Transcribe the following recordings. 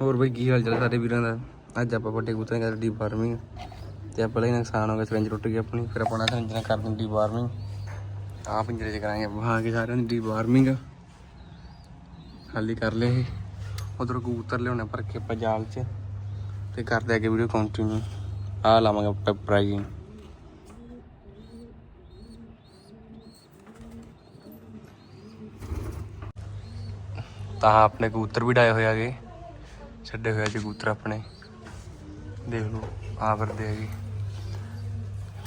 ਹੋਰ ਬਈ ਕੀ ਹਾਲ ਚਾਲ ਸਾਡੇ ਵੀਰਾਂ ਦਾ? ਅੱਜ ਆਪਾਂ ਵੱਡੇ ਕਬੂਤਰਾਂ ਦੀ ਡੀ ਫਾਰਮਿੰਗ ਤੇ ਆਪਾਂ ਲਈ ਨੁਕਸਾਨ ਹੋ ਗਿਆ ਸਪੰਜ ਟੁੱਟ ਗਈ ਆਪਣੀ, ਫਿਰ ਆਪਾਂ ਨਾ ਸਰੰਜ ਨਾਲ ਕਰ ਡੀ ਫਾਰਮਿੰਗ ਆ ਪਿੰਜਰੇ ਚ ਕਰਾਂਗੇ ਵਹਾ ਕੇ ਸਾਰਿਆਂ ਦੀ ਡੀ ਫਾਰਮਿੰਗ ਖਾਲੀ ਕਰ ਲਏ ਇਹ। ਉਧਰ ਕਬੂਤਰ ਲਿਆਉਣੇ ਪਰ ਕੇ ਆਪਾਂ ਜਾਲ 'ਚ। ਤੇ ਕਰਦੇ ਅੱਗੇ ਵੀਡੀਓ ਕੰਟੀਨਿਊ ਆ ਲਾਵਾਂਗੇ ਪੈਪਰਾਈਜ਼ਿੰਗ ਤਾਂ ਆਪਣੇ ਕਬੂਤਰ ਵੀ ਡਾਏ ਹੋਏ ਆਗੇ ਛੱਡੇ ਹੋਏ ਆ ਜੀ ਕਬੂਤਰ ਆਪਣੇ। ਦੇਖ ਲਓ ਆ ਵਰਦੇ ਹੈਗੇ।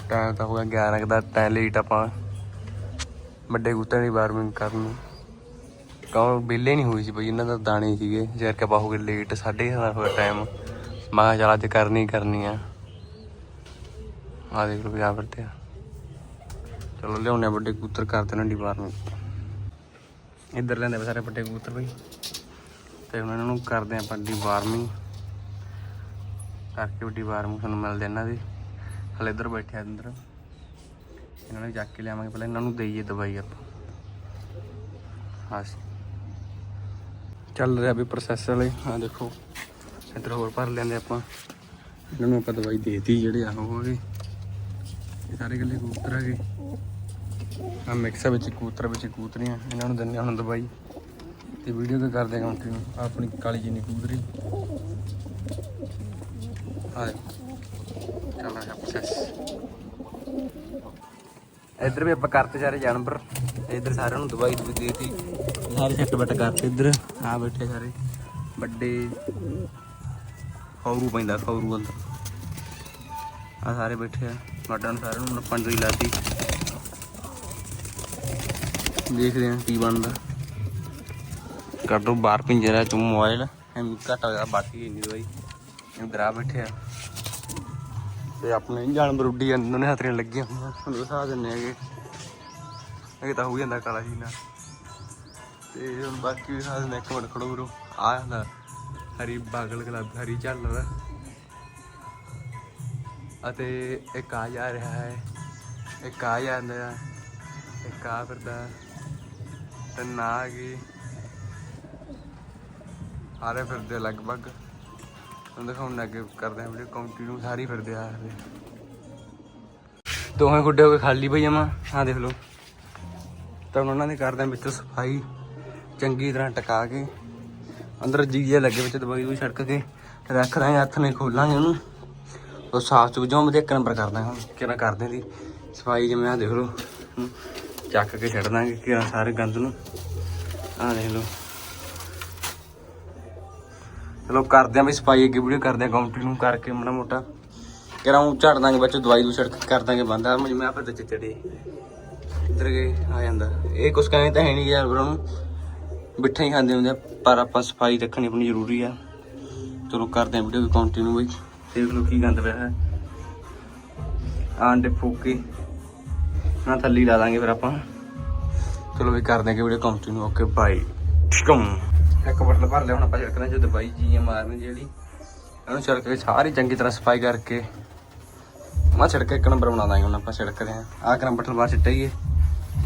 ਟਾਈਮ ਤਾਂ ਹੋ ਗਿਆ 11 ਕੁ ਦਾ ਟਾਈਮ ਲੇਟ ਆਪਾਂ ਵੱਡੇ ਕਬੂਤਰਾਂ ਦੀ ਵਾਰਮਿੰਗ ਕਰਨ ਨੂੰ। ਕਹੋ ਬਿੱਲੇ ਨਹੀਂ ਹੋਈ ਸੀ ਬਈ, ਇਹਨਾਂ ਦਾ ਦਾਣੇ ਸੀਗੇ। ਜਰ ਕੇ ਆਪਾਂ ਹੋ ਗਏ ਲੇਟ 11:30 ਹੋਇਆ ਟਾਈਮ ਮੈਂ ਕਿਹਾ ਚੱਲ ਅੱਜ ਕਰਨੀ ਕਰਨੀ ਆ। ਆ ਦੇਖ ਲਓ ਵੀ ਆ ਵਰਦੇ ਆ। ਚਲੋ ਲਿਆਉਣੇ ਆ ਵੱਡੇ ਕਬੂਤਰ, ਕਰਦੇ ਦੇਣਾ ਦੀ ਵਾਰਮਿੰਗ ਇੱਧਰ ਲੈਂਦੇ ਆ ਸਾਰੇ ਵੱਡੇ ਕਬੂਤਰ ਬਈ। ਤੇ ਹੁਣ ਇਹਨਾਂ ਨੂੰ ਕਰਦੇ ਆਪਾਂ ਦੀ ਵਾਰਮਿੰਗ ਕਰਕੇ ਵੱਡੀ ਵਾਰਮਿੰਗ ਤੁਹਾਨੂੰ ਮਿਲਦੇ ਇਹਨਾਂ ਦੀ। ਹਲੇ ਇੱਧਰ ਬੈਠੇ ਆ ਅੰਦਰ ਇਹਨਾਂ ਨੂੰ ਚੱਕ ਕੇ ਲਿਆਵਾਂਗੇ, ਪਹਿਲਾਂ ਇਹਨਾਂ ਨੂੰ ਦੇਈਏ ਦਵਾਈ ਆਪਾਂ। ਹਾਂ ਚੱਲ ਰਿਹਾ ਵੀ ਪ੍ਰੋਸੈਸ ਵਾਲੇ। ਆ ਦੇਖੋ, ਇੱਧਰ ਹੋਰ ਭਰ ਲੈਂਦੇ ਆਪਾਂ। ਇਹਨਾਂ ਨੂੰ ਆਪਾਂ ਦਵਾਈ ਦੇਤੀ ਜਿਹੜੇ ਆ ਉਹ ਹੈਗੇ ਇਹ ਸਾਰੇ ਗੱਲੇ ਕਬੂਤਰ ਹੈਗੇ ਆ ਮਿਕਸ ਵਿੱਚ ਕਬੂਤਰ, ਵਿੱਚ ਕਬੂਤਰੀਆਂ। ਇਹਨਾਂ ਨੂੰ ਦਿੰਦੇ ਹੁਣ ਦਵਾਈ। ਤੇ ਵੀਡੀਓ ਤੇ ਕਰਦੇ ਕੰਟੀਨਿਊ ਆਪਣੀ ਕਾਲੀ ਜੀ ਕਬੂਤਰੀ ਆ ਚੱਲ ਰਿਹਾ ਪ੍ਰੋਸੈਸ ਇੱਧਰ ਵੀ ਆਪਾਂ ਕਰਤੇ ਸਾਰੇ ਜਾਨਵਰ। ਇੱਧਰ ਸਾਰਿਆਂ ਨੂੰ ਦਵਾਈ ਦੂਈ ਦੇਤੀ। ਸਾਰੇ ਸੈੱਟ ਬੱਟ ਕਰਤੇ ਇੱਧਰ। ਆ ਬੈਠੇ ਸਾਰੇ। ਵੱਡੇ। ਖੌਰੂ ਪੈਂਦਾ, ਖੌਰੂ ਅੰਦਰ ਆ ਸਾਰੇ ਬੈਠੇ ਆ। ਵਾਟਾਂ ਸਾਰਿਆਂ ਨੂੰ ਆਪਾਂ ਲਾਤੀ। ਦੇਖਦੇ ਆ ਕੀ ਬਣਦਾ। ਕੱਢੋ ਬਾਹਰ ਪਿੰਜਰਾ ਚ ਮੋਬਾਈਲ। ਐਮ ਘਟਾ ਹੋਇਆ ਬਾਕੀ ਇੰਨੀ ਦਵਾਈ ਇੱਧਰ ਆ ਬੈਠੇ ਤੇ ਆਪਣੇ ਜਾਨਵਰ ਉੱਡੀ ਜਾਂਦੇ ਨੇ ਹੱਥੀਆਂ ਲੱਗੀਆਂ ਹੋਈਆਂ, ਤੁਹਾਨੂੰ ਦਿਖਾ ਦਿੰਨੇ ਹੈਗੇ। ਇਹ ਤਾਂ ਹੋ ਜਾਂਦਾ ਕਾਲਾ ਜੀ ਨਾਲ ਤੇ ਹੁਣ ਬਾਕੀ ਵੀ ਦਿਖਾ ਦਿੰਦੇ ਇੱਕ ਮਿੰਟ ਖੜੋ ਵੀਰੋ। ਆ ਜਾਂਦਾ ਹਰੀ ਬਾਗਲ ਗੁਲਾਬ ਹਰੀ ਚੱਲ ਰਿਹਾ ਅਤੇ ਇੱਕ ਆ ਜਾ ਰਿਹਾ ਹੈ, ਇੱਕ ਆ ਜਾਂਦਾ ਹੈ ਇੱਕ ਆ ਫਿਰਦਾ। ਤੇ ਨਾ ਆ ਗਈ ਸਾਰੇ ਫਿਰਦੇ ਲਗਭਗ। ਤੁਹਾਨੂੰ ਦਿਖਾਉਣ ਅੱਗੇ ਕਰਦੇ ਆ ਵੀਡੀਓ ਕੰਟੀਨਿਊ ਸਾਰੀ ਫਿਰਦੇ ਆ ਰਹੇ ਦੋਵੇਂ ਗੁੱਡੇ ਹੋ ਕੇ ਖਾਲੀ ਪਈ ਜਮਾ ਆ ਦੇਖ ਲਓ। ਤਾਂ ਹੁਣ ਉਹਨਾਂ ਦੇ ਕਰਦੇ ਆ ਵਿੱਚ ਸਫ਼ਾਈ ਚੰਗੀ ਤਰ੍ਹਾਂ ਟਕਾ ਕੇ, ਅੰਦਰ ਜੀਜੇ ਲੱਗੇ ਵਿੱਚ ਦਵਾਈ ਵੀ ਛੜਕ ਕੇ ਰੱਖ ਦਾਂਗੇ ਹੱਥ ਨੇ ਖੋਲਾਂਗੇ ਉਹਨੂੰ। ਉਹ ਸਾਫ਼ ਸੁਥਰਾ ਜੋ ਮੈਂ ਇੱਕ ਨੰਬਰ ਕਰਦਾ ਹਾਂ, ਕਿਹੜਾ ਕਰਦੇ ਦੀ। ਸਫ਼ਾਈ ਜਿਵੇਂ ਆ ਦੇਖ ਲਓ ਚੱਕ ਕੇ ਛੱਡ ਦਾਂਗੇ ਕਿ ਸਾਰੇ ਗੰਦ ਨੂੰ। ਆ ਦੇਖ ਲਓ। ਚਲੋ ਕਰਦੇ ਆਂ ਵੀ ਸਫ਼ਾਈ, ਅੱਗੇ ਵੀਡੀਓ ਕਰਦੇ ਆਂ ਕੰਟੀਨਿਊ ਕਰਕੇ ਮਾੜਾ ਮੋਟਾ। ਕਿਹੜਾ ਉਹ ਝੜ ਦਾਂਗੇ ਬੱਚੇ ਦਵਾਈ ਦੂ ਛੜਕ ਕਰ ਦਾਂਗੇ ਬੰਦਾ। ਮੈਂ ਆਪੇ ਤੇ ਚਿੱਟੜੇ ਇੱਧਰ ਗਏ, ਆ ਜਾਂਦਾ। ਇਹ ਕੁਛ ਕਹਿੰਦੇ ਤਾਂ ਹੈ ਨਹੀਂ ਯਾਰ ਬਰੋ ਨੂੰ। ਬਿੱਠਾ ਹੀ ਖਾਂਦੇ ਹੁੰਦੇ ਪਰ ਆਪਾਂ ਸਫ਼ਾਈ ਰੱਖਣੀ ਆਪਣੀ ਜ਼ਰੂਰੀ ਆ। ਚਲੋ ਕਰਦੇ ਆਂ ਵੀਡੀਓ ਕੰਟੀਨਿਊ ਬਈ। ਦੇਖ ਲਓ ਕੀ ਗੰਦ ਪਿਆ ਹੈ। ਆਂਡੇ ਫੂਕੇ। ਨਾ ਥੱਲੀ ਲਾ ਦਾਂਗੇ ਫਿਰ ਆਪਾਂ। ਚਲੋ ਵੀ ਕਰਦੇ ਆਂ ਕਿ ਵੀਡੀਓ ਕੰਟੀਨਿਊ ਓਕੇ ਬਾਈ ਠਿਕਮ ਇੱਕ ਬਟਲ ਭਰ ਲਿਆ, ਹੁਣ ਆਪਾਂ ਛਿੜਕਣਾ ਜੋ ਦਵਾਈ ਜੀ ਮਾਰਨੀ ਜਿਹੜੀ। ਇਹਨੂੰ ਛਿੜਕ ਕੇ ਸਾਰੀ ਚੰਗੀ ਤਰ੍ਹਾਂ ਸਫ਼ਾਈ ਕਰਕੇ, ਮੈਂ ਛਿੜਕ ਕੇ ਇੱਕ ਨੰਬਰ ਬਣਾ ਦਾਂਗੇ, ਹੁਣ ਆਪਾਂ ਛਿੜਕਦੇ ਆਂ ਆਹ ਕਰਾਂ ਬਟਲ ਬਾਹਰ ਛਿੱਟਾਈਏ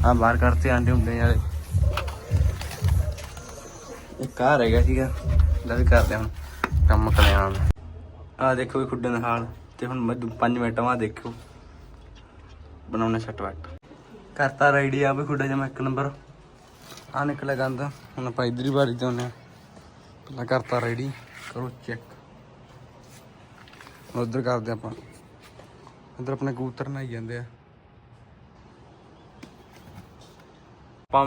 ਆ ਬਾਹਰ ਕਰਤੇ ਆਂਡੇ ਹੁੰਦੇ ਯਾਰ ਇੱਕ ਆ ਰਹਿ ਗਿਆ ਸੀਗਾ, ਲੈ ਵੀ ਕਰਦੇ ਹਾਂ ਹੁਣ, ਕੰਮ ਕਲਿਆਣ। ਆ ਦੇਖੋ ਵੀ ਖੁੱਡੇ ਦਾ ਹਾਲ, ਤੇ ਹੁਣ ਮੈਂ 5 ਮਿੰਟ ਬਾਅਦ ਦੇਖੋ। ਬਣਾਉਣਾ ਛੱਟ ਵੱਟ ਕਰਤਾ ਰੈਡੀ ਆ ਵੀ ਖੁੱਡਾ ਜਮਾ ਇੱਕ ਨੰਬਰ। ਆ ਨਿਕਲਿਆ ਗੰਦ। ਹੁਣ ਆਪਾਂ ਇਧਰ ਹੀ ਬਾਰੀ ਜਾਂਦੇ ਆ ਪਹਿਲਾਂ ਕਰਤਾ ਰੈਡੀ ਕਰੋ ਚੈੱਕ ਉਧਰ ਕਰਦੇ ਆਪਾਂ। ਉਧਰ ਆਪਣੇ ਕਬੂਤਰ ਨਹਾਈ ਜਾਂਦੇ ਆ। ਆਪਾਂ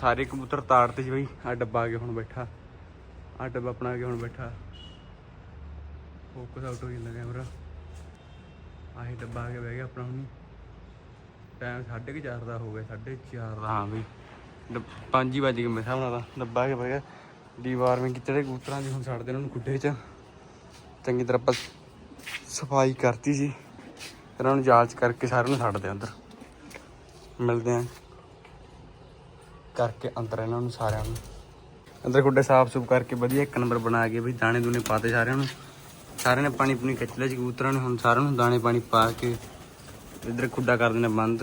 ਸਾਰੇ ਕਬੂਤਰ ਤਾੜਤੇ ਸੀ ਬਈ। ਆ ਡੱਬਾ ਆ ਕੇ ਹੁਣ ਬੈਠਾ। ਆ ਡੱਬਾ ਆਪਣਾ ਆ ਕੇ ਹੁਣ ਬੈਠਾ। ਫੋਕਸ ਆਊਟ ਹੋ ਜਾਂਦਾ ਕੈਮਰਾ ਆਹੀ ਡੱਬਾ ਆ ਕੇ ਬਹਿ ਗਿਆ ਆਪਣਾ ਹੁਣ। ਟਾਈਮ 4:30 ਦਾ ਹੋ ਗਿਆ 4:30 ਦਾ। ਹਾਂ ਬਈ। ਪੰਜ ਹੀ ਵੱਜ ਗਏ ਮੇਰੇ ਹਿਸਾਬ ਨਾਲ ਤਾਂ। ਡੱਬਾ ਆ ਕੇ ਬਹਿ ਗਿਆ। ਡੀਵਾਰਮਿੰਗ ਕੀਤੇ ਜਿਹੜੇ ਕਬੂਤਰਾਂ ਦੀ, ਹੁਣ ਛੱਡਦੇ ਇਹਨਾਂ ਨੂੰ ਗੁੱਡੇ 'ਚ। ਚੰਗੀ ਤਰ੍ਹਾਂ ਆਪਾਂ ਸਫ਼ਾਈ ਕਰਤੀ ਸੀ। ਇਹਨਾਂ ਨੂੰ ਜਾਲ 'ਚ ਕਰਕੇ ਸਾਰਿਆਂ ਨੂੰ ਛੱਡਦੇ ਆ ਅੰਦਰ ਮਿਲਦੇ ਆ। ਕਰਕੇ ਅੰਦਰ ਇਹਨਾਂ ਨੂੰ ਸਾਰਿਆਂ ਨੂੰ। ਅੰਦਰ ਗੁੱਡੇ ਸਾਫ਼ ਸੁਫ ਕਰਕੇ ਵਧੀਆ ਇੱਕ ਨੰਬਰ ਬਣਾ ਕੇ ਵੀ ਦਾਣੇ ਦੂਣੇ ਪਾਤੇ ਸਾਰਿਆਂ ਨੂੰ। ਸਾਰਿਆਂ ਨੇ ਪਾਣੀ ਪੂਣੀ ਖਿੱਚ ਲਿਆ ਸੀ ਕਬੂਤਰਾਂ ਨੇ। ਹੁਣ ਸਾਰਿਆਂ ਨੂੰ ਦਾਣੇ ਪਾਣੀ ਪਾ ਕੇ ਇੱਧਰ ਖੁੱਡਾ ਕਰ ਦੇਣਾ ਬੰਦ।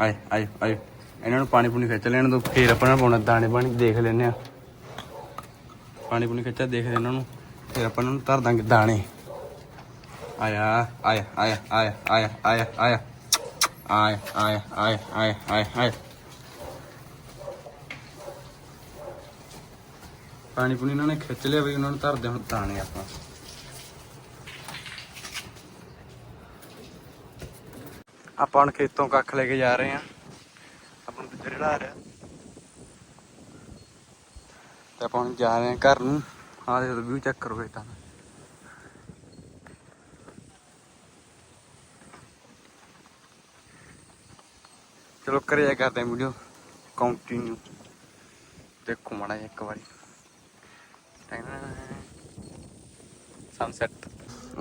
ਆਏ ਆਏ ਆਏ। ਇਹਨਾਂ ਨੂੰ ਪਾਣੀ ਪੂਣੀ ਖਿੱਚ ਲੈਣ ਤੋਂ ਫੇਰ ਆਪਾਂ ਪਾਉਣਾ, ਦਾਣੇ ਪਾਣੀ ਦੇਖ ਲੈਨੇ ਆ ਪਾਣੀ ਪੂਣੀ ਖਿੱਚਿਆ, ਦੇਖ ਇਹਨਾਂ ਨੂੰ। ਫੇਰ ਆਪਾਂ ਇਹਨਾਂ ਨੂੰ ਧਰ ਦਾਂਗੇ ਦਾਣੇ। ਆਇਆ ਆਇਆ ਆਇਆ ਆਇਆ ਆਇਆ ਆਇਆ ਆਇਆ। ਆਇਆ ਆਇਆ ਆਇਆ ਆਇਆ ਆਇਆ ਆਇਆ। ਪਾਣੀ ਪੂਣੀ ਇਹਨਾਂ ਨੇ ਖਿੱਚ ਲਿਆ ਵੀ ਉਹਨਾਂ ਨੂੰ ਧਰਦੇ ਹੁਣ ਦਾਣੇ ਆਪਾਂ। ਆਪਾਂ ਹੁਣ ਖੇਤੋਂ ਕੱਖ ਲੈ ਕੇ ਜਾ ਰਹੇ ਆ ਆਪਾਂ ਨੂੰ ਲਾ ਰਿਹਾ। ਤੇ ਆਪਾਂ ਹੁਣ ਜਾ ਰਹੇ ਆ ਘਰ ਨੂੰ। ਆਹ ਦੇਖੋ ਵਿਊ ਚੈੱਕ ਕਰੋ ਦਾ। ਚਲੋ ਕਰਿਆ ਕਰਦੇ ਆ ਵੀਡੀਓ। ਕੰਟੀਨਿਊ ਦੇਖੋ ਮਾੜਾ ਇੱਕ ਵਾਰੀ। ਸਨਸੈਟ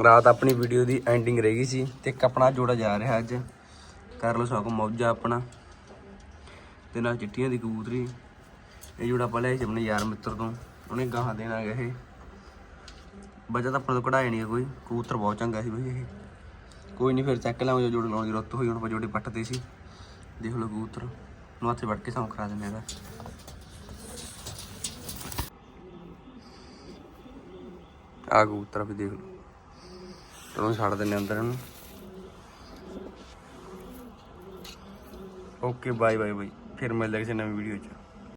ਰਾਤ ਆਪਣੀ ਵੀਡੀਓ ਦੀ ਐਂਡਿੰਗ ਰਹਿ ਗਈ ਸੀ ਤੇ ਇੱਕ ਆਪਣਾ ਜੋੜਾ ਜਾ ਰਿਹਾ ਅੱਜ। ਕਰ ਲਓ ਸਗੋਂ ਮੌਜਾ ਆਪਣਾ। ਤੇ ਨਾਲ ਚਿੱਟੀਆਂ ਦੀ ਕਬੂਤਰੀ। ਇਹ ਜੋੜਾ ਆਪਾਂ ਲਿਆ ਸੀ ਆਪਣੇ ਯਾਰ ਮਿੱਤਰ ਤੋਂ। ਉਹਨੇ ਗਾਹਾਂ ਦੇਣਾ ਗਿਆ ਇਹ। ਬਜਾ ਤਾਂ ਆਪਣੇ ਤੋਂ ਕਢਾਇਆ ਨਹੀਂ ਕੋਈ। ਕਬੂਤਰ ਬਹੁਤ ਚੰਗਾ ਸੀ ਬਈ ਇਹ। ਕੋਈ ਨਹੀਂ, ਫਿਰ ਚੱਕ ਲਾਂਗੇ ਜੋੜ ਲਾਉਣ ਦੀ ਰੁੱਤ ਹੋਈ, ਹੁਣ ਆਪਾਂ ਜੋੜੀ ਪੱਟਦੇ ਸੀ। ਦੇਖ ਲਓ ਕਬੂਤਰ। ਨੂੰ ਹੱਥੇ ਵੜ ਕੇ ਸੌਂ ਕਰਾ ਦਿੰਦੇ ਇਹਦਾ। ਆ ਕਬੂਤਰ ਵੀ ਦੇਖ ਲਓ। ਚਲੋ ਛੱਡ ਦਿੰਨੇ ਅੰਦਰ ਇਹਨੂੰ। ਓਕੇ ਬਾਏ ਬਾਏ ਬਾਈ ਫਿਰ ਮਿਲਦੇ ਹਾਂ ਕਿਸੇ ਨਵੀਂ ਵੀਡੀਓ 'ਚ।